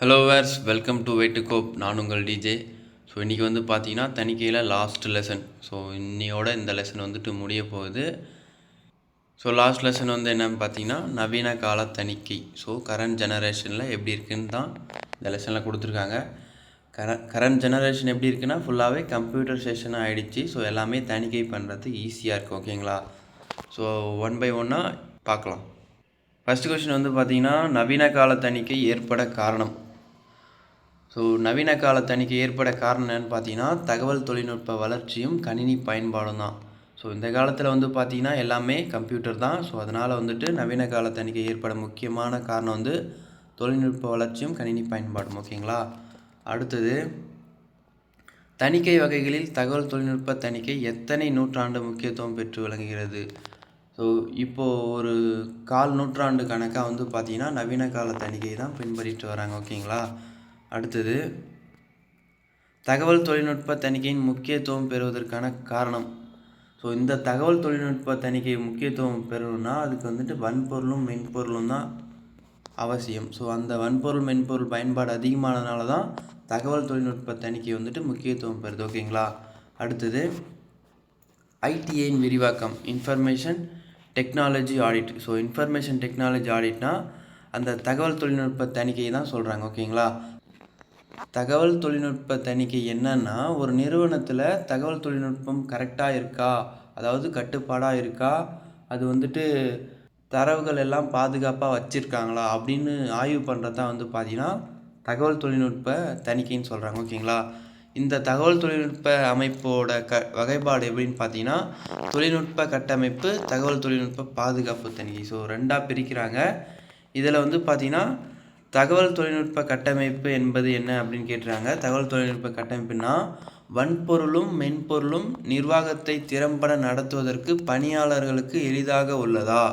Hello verse welcome to வெயிட்டு கோப் நான் உங்கள் டிஜே ஸோ இன்றைக்கி வந்து பார்த்தீங்கன்னா தணிக்கையில் லாஸ்ட் லெசன் ஸோ இன்னையோட இந்த லெசன் வந்துட்டு முடிய போகுது. ஸோ லாஸ்ட் லெசன் வந்து என்னன்னு பார்த்தீங்கன்னா நவீன கால தணிக்கை. ஸோ கரண்ட் ஜெனரேஷனில் எப்படி இருக்குன்னு தான் இந்த லெசனில் கொடுத்துருக்காங்க. கர கரண்ட் ஜெனரேஷன் எப்படி இருக்குன்னா ஃபுல்லாகவே கம்ப்யூட்டர் செஷன் ஆகிடுச்சு ஸோ எல்லாமே தணிக்கை பண்ணுறது ஈஸியாக இருக்குது ஓகேங்களா ஸோ ஒன் பை ஒன்னாக பார்க்கலாம் ஃபஸ்ட் கொஸ்டின் வந்து பார்த்திங்கன்னா நவீன கால தணிக்கை ஏற்பட காரணம். ஸோ நவீன கால தணிக்கை ஏற்பட காரணம் என்னென்னு பார்த்தீங்கன்னா தகவல் தொழில்நுட்ப வளர்ச்சியும் கணினி பயன்பாடும் தான். ஸோ இந்த காலத்தில் வந்து பார்த்தீங்கன்னா எல்லாமே கம்ப்யூட்டர் தான். ஸோ அதனால் வந்துட்டு நவீன கால தணிக்கை ஏற்பட முக்கியமான காரணம் வந்து தொழில்நுட்ப வளர்ச்சியும் கணினி பயன்பாடும் ஓகேங்களா? அடுத்தது தணிக்கை வகைகளில் தகவல் தொழில்நுட்ப தணிக்கை எத்தனை நூற்றாண்டு முக்கியத்துவம் பெற்று விளங்குகிறது? ஸோ இப்போது ஒரு கால் நூற்றாண்டு கணக்காக வந்து பார்த்திங்கன்னா நவீன கால தணிக்கை தான் பின்பற்றிட்டு வராங்க ஓகேங்களா? அடுத்தது தகவல் தொழில்நுட்ப தணிக்கையின் முக்கியத்துவம் பெறுவதற்கான காரணம். ஸோ இந்த தகவல் தொழில்நுட்ப தணிக்கை முக்கியத்துவம் பெறணும்னா அதுக்கு வந்துட்டு வன்பொருளும் மென்பொருளும் தான் அவசியம். ஸோ அந்த வன்பொருள் மென்பொருள் பயன்பாடு அதிகமானதுனால தான் தகவல் தொழில்நுட்ப தணிக்கை வந்துட்டு முக்கியத்துவம் பெறுது. ஓகேங்களா? அடுத்தது ஐடிஐயின் விரிவாக்கம். Information technology audit so information technology ஆடிட்னா அந்த தகவல் தொழில்நுட்ப தணிக்கையை தான் சொல்கிறாங்க ஓகேங்களா? தகவல் தொழில்நுட்ப தணிக்கை என்னன்னா ஒரு நிறுவனத்தில் தகவல் தொழில்நுட்பம் கரெக்டாக இருக்கா? அதாவது கட்டுப்பாடாக இருக்கா? அது வந்துட்டு தரவுகள் எல்லாம் பாதுகாப்பாக வச்சுருக்காங்களா? அப்படின்னு ஆய்வு பண்ணுறது தான் வந்து பார்த்திங்கன்னா தகவல் தொழில்நுட்ப தணிக்கைன்னு சொல்கிறாங்க ஓகேங்களா? இந்த தகவல் தொழில்நுட்ப அமைப்போட க வகைப்பாடு எப்படின்னு பார்த்தீங்கன்னா தொழில்நுட்ப கட்டமைப்பு தகவல் தொழில்நுட்ப பாதுகாப்பு தணிக்கை. ஸோ ரெண்டாக பிரிக்கிறாங்க. இதில் வந்து பார்த்திங்கன்னா தகவல் தொழில்நுட்ப கட்டமைப்பு என்பது என்ன அப்படின்னு கேட்டுறாங்க தகவல் தொழில்நுட்ப கட்டமைப்புனா வன்பொருளும் மென்பொருளும் நிர்வாகத்தை திறம்பட நடத்துவதற்கு பணியாளர்களுக்கு எளிதாக உள்ளதா?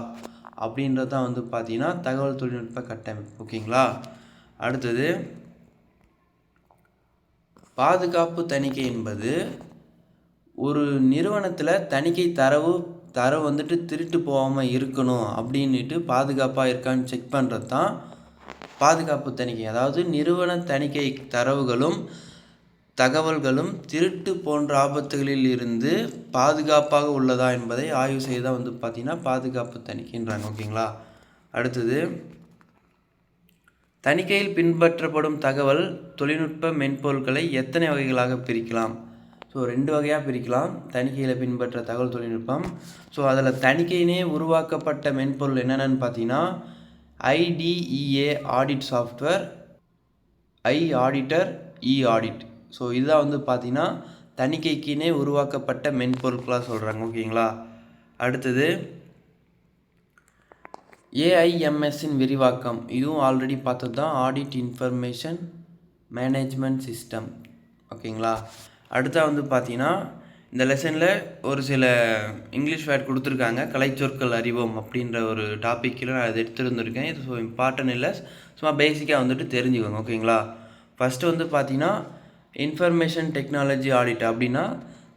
அப்படின்றது தான் வந்து பார்த்திங்கன்னா தகவல் தொழில்நுட்ப கட்டமைப்பு. ஓகேங்களா? அடுத்தது பாதுகாப்பு தணிக்கை என்பது ஒரு நிறுவனத்தில் தணிக்கை தரவு தரவு வந்துட்டு திருட்டு போகாமல் இருக்கணும் அப்படின்ட்டு பாதுகாப்பாக இருக்கான்னு செக் பண்ணுறது தான் பாதுகாப்பு தணிக்கை அதாவது நிறுவன தணிக்கை தரவுகளும் தகவல்களும் திருட்டு போன்ற ஆபத்துகளில் இருந்து பாதுகாப்பாக உள்ளதா என்பதை ஆய்வு செய்தால் வந்து பார்த்திங்கன்னா பாதுகாப்பு தணிக்கைன்றாங்க ஓகேங்களா? அடுத்தது தணிக்கையில் பின்பற்றப்படும் தகவல் தொழில்நுட்ப மென்பொருட்களை எத்தனை வகைகளாக பிரிக்கலாம்? ஸோ ரெண்டு வகையாக பிரிக்கலாம். தணிக்கையில் பின்பற்ற தகவல் தொழில்நுட்பம். ஸோ அதில் தணிக்கையினே உருவாக்கப்பட்ட மென்பொருள் என்னென்னு பார்த்தீங்கன்னா IDEA audit software i auditor e audit so இதுதான் வந்து பார்த்தீங்கன்னா தணிக்கைக்குனே உருவாக்கப்பட்ட மென்பொருட்களாக சொல்கிறாங்க ஓகேங்களா? அடுத்தது ஏஐஎம்எஸ்ஸின் விரிவாக்கம். இதுவும் ஆல்ரெடி பார்த்தது தான் ஆடிட் இன்ஃபர்மேஷன் மேனேஜ்மெண்ட் சிஸ்டம் ஓகேங்களா? அடுத்தா வந்து பார்த்தீங்கன்னா இந்த லெசனில் ஒரு சில இங்கிலீஷ் வேர்ட் கொடுத்துருக்காங்க. கலைச்சொற்கள் அறிவோம் அப்படின்ற ஒரு டாப்பிக்கில் நான் அதை எடுத்துருந்துருக்கேன். இது ஸோ இம்பார்ட்டன்ட் இல்லை. சும்மா பேசிக்காக வந்துட்டு தெரிஞ்சுக்கோங்க ஓகேங்களா ஃபஸ்ட்டு வந்து பார்த்தீங்கன்னா இன்ஃபர்மேஷன் டெக்னாலஜி ஆடிட் அப்படின்னா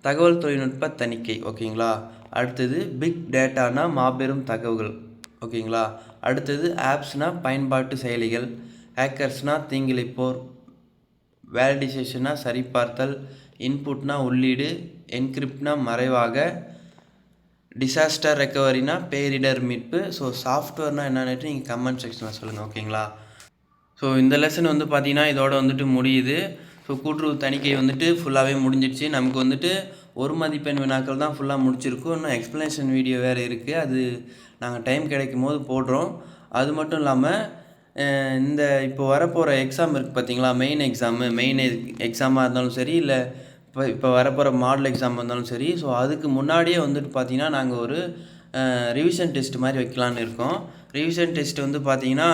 தகவல் தொழில்நுட்ப தணிக்கை ஓகேங்களா அடுத்தது பிக் டேட்டானா மாபெரும் தகவல்கள் ஓகேங்களா அடுத்தது ஆப்ஸ்னால் பயன்பாட்டு செயலிகள் ஹேக்கர்ஸ்னால் தீங்கிழைப்போர் வேலிடிசேஷனா சரிபார்த்தல் இன்புட்னா உள்ளீடு என்கிரிப்ட்னா மறைவாக டிசாஸ்டர் ரெக்கவரினா பேரிடர் மீட்பு. ஸோ சாஃப்ட்வேர்னால் என்னன்னுட்டு நீங்கள் கமெண்ட் செக்ஷனில் சொல்லுங்கள் ஓகேங்களா ஸோ இந்த லெசன் வந்து பார்த்திங்கன்னா இதோட வந்துட்டு முடியுது. ஸோ கூட்டுறவு தணிக்கை வந்துட்டு ஃபுல்லாகவே முடிஞ்சிடுச்சு. நமக்கு வந்துட்டு ஒரு மதிப்பெண் வினாக்கள் தான் ஃபுல்லாக முடிச்சிருக்கோம். இன்னும் எக்ஸ்ப்ளனேஷன் வீடியோ வேறு இருக்குது அது நாங்கள் டைம் கிடைக்கும் போது போடுறோம். அது மட்டும் இல்லாமல் இந்த இப்போ வரப்போகிற எக்ஸாம் இருக்குது பார்த்தீங்களா மெயின் எக்ஸாமு மெயின் எக்ஸாமாக இருந்தாலும் சரி இல்லை இப்போ இப்போ வரப்போகிற மாடல் எக்ஸாம் வந்தாலும் சரி ஸோ அதுக்கு முன்னாடியே வந்துட்டு பார்த்தீங்கன்னா நாங்கள் ஒரு ரிவிஷன் டெஸ்ட் மாதிரி வைக்கலான்னு இருக்கோம். ரிவிஷன் டெஸ்ட் வந்து பார்த்தீங்கன்னா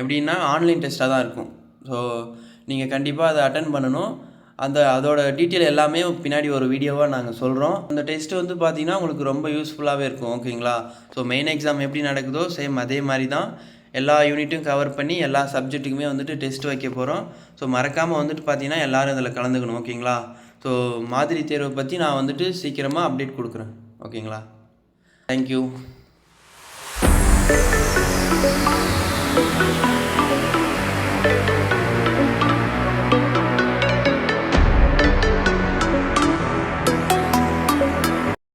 எப்படின்னா ஆன்லைன் டெஸ்ட்டாக தான் இருக்கும். ஸோ நீங்கள் கண்டிப்பாக அதை அட்டன் பண்ணணும். அந்த அதோட டீட்டெயில் எல்லாமே பின்னாடி ஒரு வீடியோவாக நாங்கள் சொல்கிறோம் அந்த டெஸ்ட்டு வந்து பார்த்திங்கன்னா உங்களுக்கு ரொம்ப யூஸ்ஃபுல்லாகவே இருக்கும் ஓகேங்களா ஸோ மெயின் எக்ஸாம் எப்படி நடக்குதோ சேம் அதே மாதிரி தான். எல்லா யூனிட்டும் கவர் பண்ணி எல்லா சப்ஜெக்ட்டுக்குமே வந்துட்டு டெஸ்ட் வைக்க போகிறோம் ஸோ மறக்காமல் வந்துட்டு பார்த்தீங்கன்னா எல்லோரும் இதில் கலந்துக்கணும் ஓகேங்களா? ஸோ மாதிரி தேர்வை பற்றி நான் வந்துட்டு சீக்கிரமாக அப்டேட் கொடுக்குறேன் ஓகேங்களா? தேங்க்யூ